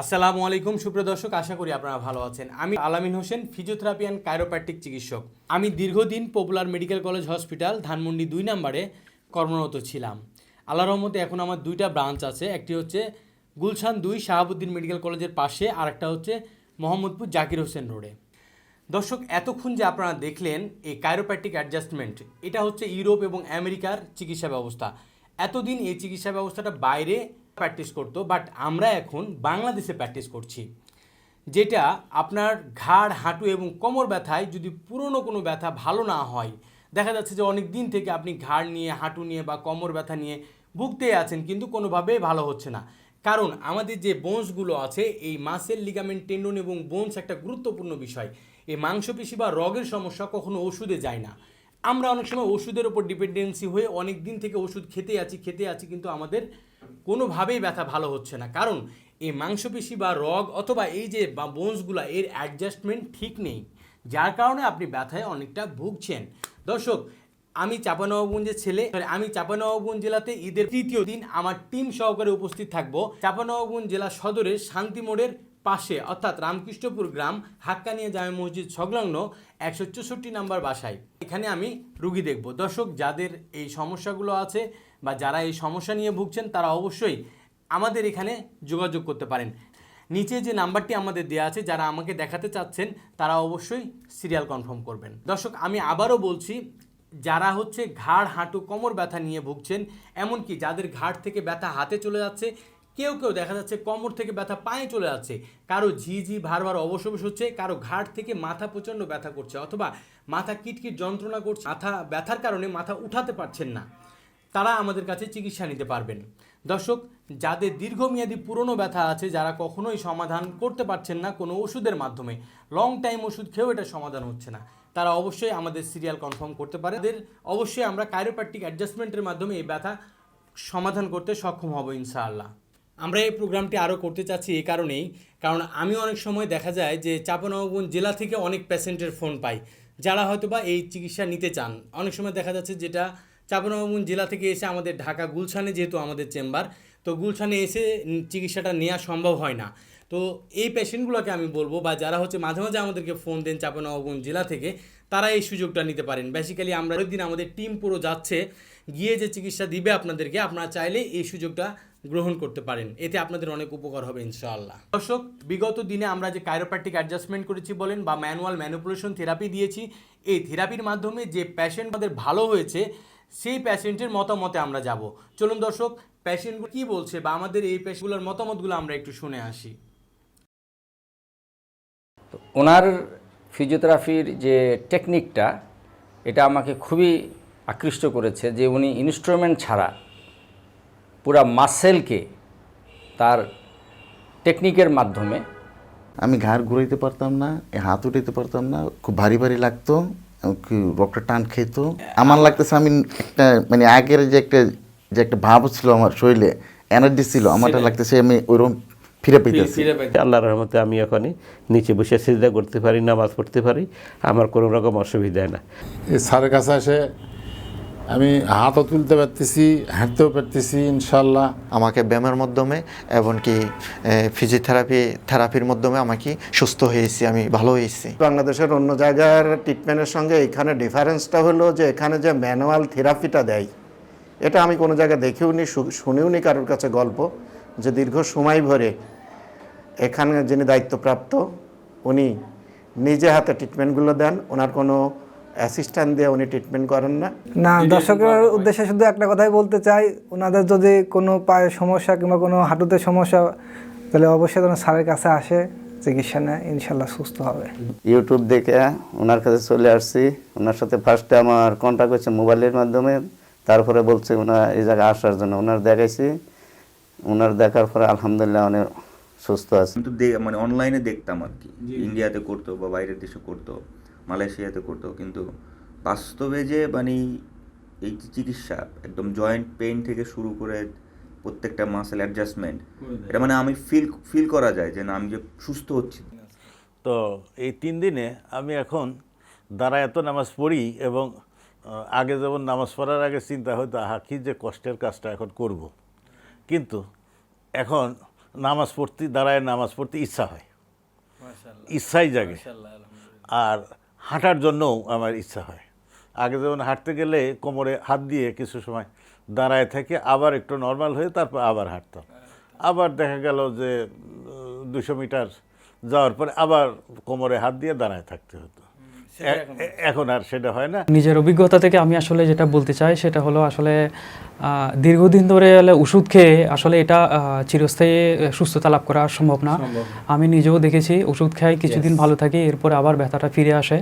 আসসালামু আলাইকুম, সুপ্রিয় দর্শক, আশা করি আপনারা ভালো আছেন। আমি আলামিন হোসেন, ফিজিওথেরাপি অ্যান্ড কাইরোপ্র্যাকটিক চিকিৎসক। আমি দীর্ঘদিন popular medical college hospital Dhanmondi দুই নম্বরে কর্মরত ছিলাম। আল্লাহর রহমতে এখন আমার দুইটা ব্রাঞ্চ আছে। একটি হচ্ছে গুলশান দুই, শাহাবুদ্দিন মেডিকেল কলেজের পাশে আর একটা হচ্ছে মোহাম্মদপুর জাকির হোসেন রোডে দর্শক, এতক্ষণ যে আপনারা দেখলেন এই কাইরোপ্যাটিক অ্যাডজাস্টমেন্ট এটা হচ্ছে ইউরোপ এবং আমেরিকার চিকিৎসা ব্যবস্থা। এতদিন এই চিকিৎসা ব্যবস্থাটা বাইরে প্র্যাকটিস করতো বাট আমরা এখন বাংলাদেশে প্র্যাকটিস করছি। যেটা আপনার ঘাড়, হাঁটু এবং কোমর ব্যথায় যদি পুরনো কোনো ব্যথা ভালো না হয়, দেখা যাচ্ছে যে অনেক দিন থেকে আপনি ঘাড় নিয়ে, হাঁটু নিয়ে বা কোমর ব্যথা নিয়ে ভুগতে আছেন, কিন্তু কোনোভাবেই ভালো হচ্ছে না। কারণ আমাদের যে বোনসগুলো আছে, এই মাসেল লিগামেন্ট টেন্ডন এবং বোনস একটা গুরুত্বপূর্ণ বিষয়। এই মাংসপেশি বা রগের সমস্যা কখনো ওষুধে যায় না। আমরা অনেক সময় ওষুধের ওপর ডিপেন্ডেন্সি হয়ে অনেক দিন থেকে ওষুধ খেতে আছি খেতে আছি, কিন্তু আমাদের কোনোভাবেই ব্যথা ভালো হচ্ছে না। কারণ এই মাংসপেশি বা রগ অথবা এই যে বা বোনসগুলো এর অ্যাডজাস্টমেন্ট ঠিক নেই। যার কারণে আপনি ব্যথায় অনেকটা ভুগছেন। দর্শক, আমি চাপানবাবগঞ্জের ছেলে আমি চাপানবাবগঞ্জ জেলাতে ঈদের তৃতীয় দিন আমার টিম সহকারে উপস্থিত থাকব। চাপানবাবগঞ্জ জেলা সদরের শান্তি মোড়ের পাশে, অর্থাৎ রামকৃষ্ণপুর গ্রাম, হাক্কানিয়া জামে মসজিদ সংলগ্ন একশো চৌষট্টি নাম্বার বাসায়। এখানে আমি রুগী দেখব। দর্শক, যাদের এই সমস্যাগুলো আছে বা যারা এই সমস্যা নিয়ে ভুগছেন, তারা অবশ্যই আমাদের এখানে যোগাযোগ করতে পারেন। নিচে যে নাম্বারটি আমাদের দেওয়া আছে, যারা আমাকে দেখাতে চাচ্ছেন, তারা অবশ্যই সিরিয়াল কনফার্ম করবেন। দর্শক, আমি আবারও বলছি, যারা হচ্ছে ঘাড়, হাঁটু, কোমর ব্যথা নিয়ে ভুগছেন, এমনকি যাদের ঘাড় থেকে ব্যথা হাতে চলে যাচ্ছে কেউ কেউ দেখা যাচ্ছে কোমর থেকে ব্যথা পায়ে চলে যাচ্ছে। কারও ঝিঝি ভার ভার অবসবস হচ্ছে, কারও ঘাট থেকে মাথা প্রচণ্ড ব্যথা করছে অথবা মাথা কিটকিট যন্ত্রণা করছে, মাথা ব্যথার কারণে মাথা উঠাতে পারছেন না। তারা আমাদের কাছে চিকিৎসা নিতে পারবেন। দর্শক, যাদের দীর্ঘমেয়াদী পুরনো ব্যথা আছে, যারা কখনোই সমাধান করতে পারছেন না কোনো ওষুধের মাধ্যমে লং টাইম ওষুধ খেয়েও এটা সমাধান হচ্ছে না। তারা অবশ্যই আমাদের সিরিয়াল কনফার্ম করতে পারে। তাদের অবশ্যই আমরা কাইরোপ্যাটিক অ্যাডজাস্টমেন্টের মাধ্যমে এই ব্যথা সমাধান করতে সক্ষম হব ইনশাআল্লাহ। আমরা এই প্রোগ্রামটি আরও করতে চাচ্ছি এই কারণেই। কারণ আমি অনেক সময় দেখা যায় যে চাপানবাবগঞ্জ জেলা থেকে অনেক পেশেন্টের ফোন পাই, যারা হয়তো বা এই চিকিৎসা নিতে চান। অনেক সময় দেখা যাচ্ছে যেটা চাপানবাবগঞ্জ জেলা থেকে এসে আমাদের ঢাকা গুলশানে যেহেতু আমাদের চেম্বার, তো গুলশানে এসে চিকিৎসাটা নেওয়া সম্ভব হয় না। তো এই পেশেন্টগুলোকে আমি বলব বা যারা হচ্ছে মাঝে মাঝে আমাদেরকে ফোন দেন চাপানবাবগঞ্জ জেলা থেকে, তারা এই সুযোগটা নিতে পারেন। বেসিক্যালি আমরা দিন আমাদের টিম পুরো যাচ্ছে, গিয়ে যে চিকিৎসা দিবে আপনাদেরকে, আপনারা চাইলে এই সুযোগটা গ্রহণ করতে পারেন। এতে আপনাদের অনেক উপকার হবে ইনশাআল্লাহ। দর্শক বিগত দিনে আমরা যে কাইরোপ্র্যাকটিক অ্যাডজাস্টমেন্ট করেছি বলেন বা ম্যানুয়াল ম্যানুপুলেশন থেরাপি দিয়েছি এই থেরাপির মাধ্যমে যে প্যাশেন্ট আমাদের ভালো হয়েছে সেই প্যাশেন্টের মতামতে আমরা যাব। চলুন দর্শক প্যাশেন্টগুলো কী বলছে বা আমাদের এই পেশেন্টগুলোর মতামতগুলো আমরা একটু শুনে আসি। ওনার ফিজিওথেরাপির যে টেকনিকটা এটা আমাকে খুবই আকৃষ্ট করেছে যে উনি ইনস্ট্রুমেন্ট ছাড়া পুরা মাসেলকে তার টেকনিকের মাধ্যমে আমি ঘাড় ঘুরাইতে পারতাম না এ হাত উঠাইতে পারতাম না খুব ভারী ভারী লাগতো কি রক্তটা টান খেতো। আমার লাগতেছে আমি একটা মানে আগের যে একটা যে একটা ভাব ছিল আমার শরীরে এনার্জি ছিল আমারটা লাগতেছে আমি ওইরকম ফিরে পেতেছি আল্লাহর রহমতে আমি এখনই নিচে বসে সিজদা করতে পারি নামাজ পড়তে পারি আমার কোনো রকম অসুবিধা না। স্যারের কাছে এসে আমি হাতও তুলতে পারতেছি হাঁটতেও পারতেছি ইনশাল্লাহ আমাকে ব্যায়ামের মাধ্যমে এমনকি ফিজিওথেরাপি থেরাপির মাধ্যমে আমাকে সুস্থ হয়েছি আমি ভালো হয়েছি। বাংলাদেশের অন্য জায়গার ট্রিটমেন্টের সঙ্গে এখানে ডিফারেন্সটা হলো যে এখানে যে ম্যানুয়াল থেরাপিটা দেয় এটা আমি কোনো জায়গায় দেখেও নি শুনেও নি কারোর কাছে গল্প যে দীর্ঘ সময় ভরে এখানে যিনি দায়িত্বপ্রাপ্ত উনি নিজে হাতে ট্রিটমেন্টগুলো দেন ওনার কোনো অ্যাসিস্ট্যান্ট দিয়ে উনি ট্রিটমেন্ট করেন না। না দর্শকের উদ্দেশ্যে শুধু একটা কথাই বলতে চাই ওনাদের যদি কোনো পায়ের সমস্যা কিংবা কোনো হাঁটুতে সমস্যা তাহলে অবশ্যই যেন স্যারের কাছে আসে চিকিৎসা নেয় ইনশাল্লাহ সুস্থ হবে। ইউটিউব দেখে ওনার কাছে চলে আসছি। ওনার সাথে ফার্স্টে আমার কন্ট্যাক্ট হচ্ছে মোবাইলের মাধ্যমে। তারপরে বলছে ওনার এই জায়গায় আসার জন্য। ওনার দেখাইছি। ওনার দেখার পরে আলহামদুলিল্লাহ অনেক সুস্থ আছে। কিন্তু মানে অনলাইনে দেখতাম আর কি। ইন্ডিয়াতে করতো বা বাইরের দেশে করতো। মালয়েশিয়াতে করতো কিন্তু বাস্তবে যে মানে এই চিকিৎসা একদম জয়েন্ট পেইন থেকে শুরু করে প্রত্যেকটা মাসেল অ্যাডজাস্টমেন্ট এটা মানে আমি ফিল ফিল করা যায় যে না আমি যে সুস্থ হচ্ছি। তো এই তিন দিনে আমি এখন দাঁড়ায় এত নামাজ পড়ি এবং আগে যেমন নামাজ পড়ার আগে চিন্তা হতো আহা কি যে কষ্টের কাজটা এখন করব। কিন্তু এখন নামাজ পড়তে দাঁড়ায় নামাজ পড়তে ইচ্ছা হয়। ইচ্ছাই জাগে। আর হাঁটার জন্যও আমার ইচ্ছা হয়। আগে যেমন হাঁটতে গেলে কোমরে হাত দিয়ে কিছু সময় দাঁড়ায় থেকে আবার একটু নর্মাল হয়ে তারপর আবার হাঁটতাম। আবার দেখা গেল যে দুশো মিটার যাওয়ার পরে আবার কোমরে হাত দিয়ে দাঁড়ায় থাকতে হতো। এখন আর সেটা হয় না। নিজের অভিজ্ঞতা থেকে আমি আসলে যেটা বলতে চাই সেটা হলো আসলে দীর্ঘদিন ধরে হলে ওষুধ খেয়ে আসলে এটা চিরস্থায়ী সুস্থতা লাভ করা সম্ভব না। আমি নিজেও দেখেছি ওষুধ খাই কিছুদিন ভালো থাকি এরপরে আবার ব্যথাটা ফিরে আসে।